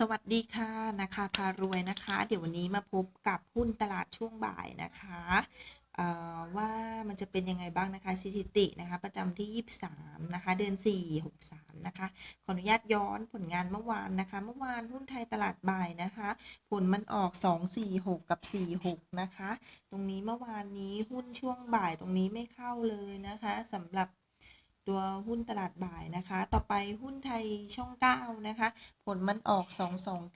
สวัสดีค่ะนะคะพารวยนะคะ เดี๋ยววันนี้มาพบกับหุ้นตลาดช่วงบ่ายนะคะว่ามันจะเป็นยังไงบ้างนะคะสถิตินะคะประจำที่ 23 นะคะ เดือน 4 63 นะคะ ขออนุญาตย้อนผลงานเมื่อวานนะคะ เมื่อวานหุ้นไทยตลาดบ่ายนะคะ ผลมันออก 246 กับ 46 นะคะ ตรงนี้เมื่อวานนี้หุ้นช่วงบ่ายตรงนี้ไม่เข้าเลยนะคะสำหรับ ตัวหุ้นตลาดบ่ายนะคะ ต่อไปหุ้นไทยช่อง 9 นะคะ ผลมันออก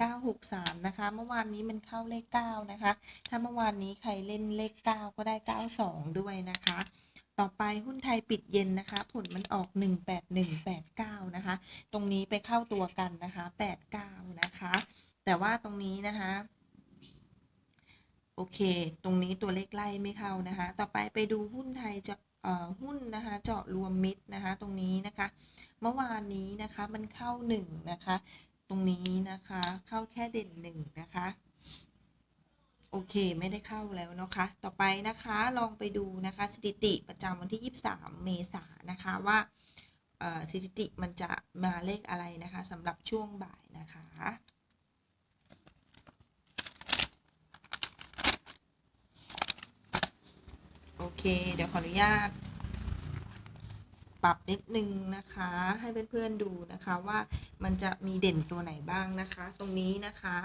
22963 นะคะ เมื่อวานนี้มันเข้าเลข 9 นะคะ ถ้าเมื่อวานนี้ใครเล่นเลข 9 ก็ได้ 92 ด้วยนะคะ ต่อไปหุ้นไทยปิดเย็นนะคะ ผลมันออก 18189 นะคะ ตรงนี้ไปเข้าตัวกันนะคะ 89 นะคะ แต่ว่าตรงนี้นะคะโอเค ตรงนี้ตัวเลขไล่ไม่เข้านะคะ ต่อไปไปดูหุ้นไทยจะ หุ้นนะคะเจาะรวมมิตรนะคะตรงนี้นะคะ เมื่อวานนี้นะคะมันเข้าหนึ่งนะคะตรงนี้นะคะเข้าแค่เด่นหนึ่งนะคะโอเค ไม่ได้เข้าแล้วนะคะ ต่อไปนะคะลองไปดูนะคะสถิติประจำวันที่ 23 เมษายนนะคะว่าสถิติมันจะมาเลขอะไรนะคะสำหรับช่วงบ่ายนะคะ โอเค เดี๋ยวขออนุญาต ปรับนิดนึงนะคะ ให้เพื่อนๆดูนะคะว่ามันจะมีเด่นตัวไหนบ้างนะคะ ตรงนี้นะคะ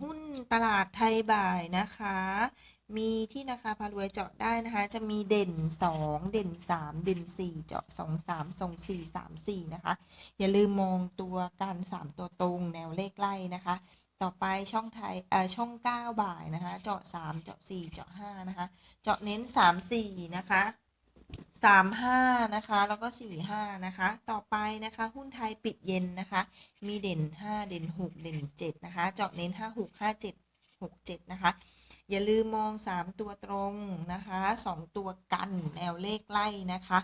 หุ้นตลาดไทยบ่ายนะคะ มีที่นะคะพารวยเจาะได้นะคะ จะมีเด่น 2 เด่น 3 เด่น 4 เจาะ 2 3 2 4 3 4 นะคะ อย่าลืมมองตัวกัน3ตัวตรงแนวเลขไล่นะคะ ต่อไปช่องไทยเอ่อช่อง 9 บ่ายนะคะ เจาะ 3 เจาะ 4 เจาะ 5 นะคะ เจาะเน้น 3 4 นะคะสามห้านะคะ แล้วก็สี่ห้านะคะ ต่อไปนะคะ หุ้นไทยปิดเย็นนะคะ มีเด่นห้าเด่นหกเด่นเจ็ดนะคะ เจาะเน้นห้าหกห้าเจ็ดหกเจ็ดนะคะ อย่าลืมมองสามตัวตรงนะคะสองตัวกันแนวเลขไล่นะคะ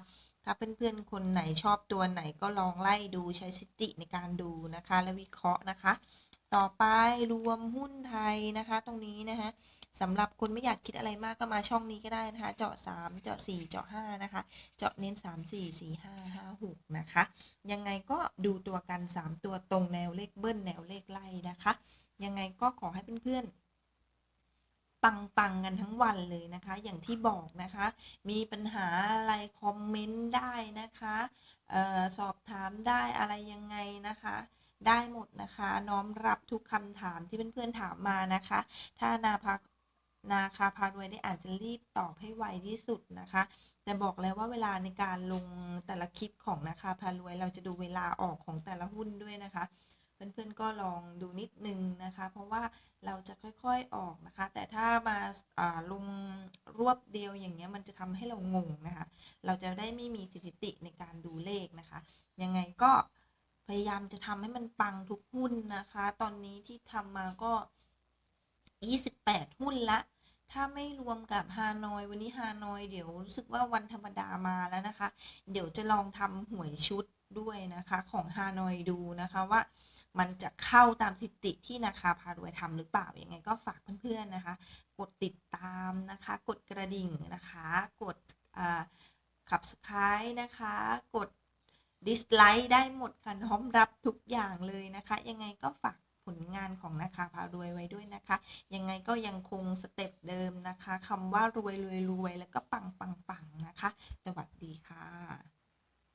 ถ้าเพื่อนๆคนไหนชอบตัวไหนก็ลองไล่ดูใช้สติในการดูนะคะ และวิเคราะห์นะคะ ต่อไปรวมหุ้นไทยนะคะ ตรงนี้นะคะสำหรับคนไม่อยากคิดอะไรมากก็มาช่องนี้ก็ได้นะคะ เจาะ 3 เจาะ 4 เจาะ 5 นะคะ เจาะเน้น 3 4 4 5 5 6 นะคะ ยังไงก็ดูตัวกัน 3 ตัวตรงแนวเลขเบิ้ลแนวเลขไล่นะคะ ยังไงก็ขอให้เพื่อนๆปังปังๆกันทั้งวันเลยนะคะ อย่างที่บอกนะคะ มีปัญหาอะไรคอมเมนต์ได้นะคะออสอบถามได้อะไรยังไงนะคะ ได้หมดนะคะ น้อมรับทุกคำถามที่เพื่อนๆถามมานะคะ ถ้านาพักนาคาพารวยได้อาจจะรีบตอบให้ไวที่สุดนะคะ แต่บอกแล้วว่าเวลาในการลงแต่ละคลิปของนาคาพารวย เราจะดูเวลาออกของแต่ละหุ้นด้วยนะคะ เพื่อนๆก็ลองดูนิดนึงนะคะ เพราะว่าเราจะค่อยๆออกนะคะ แต่ถ้ามาาลงรวบเดียวอย่างเงี้ยมันจะทำให้เรางงนะคะ เราจะได้ไม่มีสถิติในการดูเลขนะคะ ยังไงก็ พยายามจะทำให้มันปังทุกหุ้นนะคะ ตอนนี้ที่ทำมาก็ 28 หุ้นละ ถ้าไม่รวมกับฮานอย วันนี้ฮานอยเดี๋ยวรู้สึกว่าวันธรรมดามาแล้วนะคะ เดี๋ยวจะลองทำหวยชุดด้วยนะคะของฮานอยดูนะคะว่ามันจะเข้าตามสถิติที่นาคาพารวยทำหรือเปล่า ยังไงก็ฝากเพื่อนๆนะคะ กดติดตามนะคะ กดกระดิ่งนะคะ กดขับสไครนะคะ กด ดิสไลค์ได้หมดค่ะน้อมรับทุกอย่างเลยนะคะ ยังไงก็ฝากผลงานของนาคาพารวยไว้ด้วยนะคะ ยังไงก็ยังคงสเต็ปเดิมนะคะคำว่ารวยรวยรวยแล้วก็ปังปังปังนะคะ สวัสดีค่ะ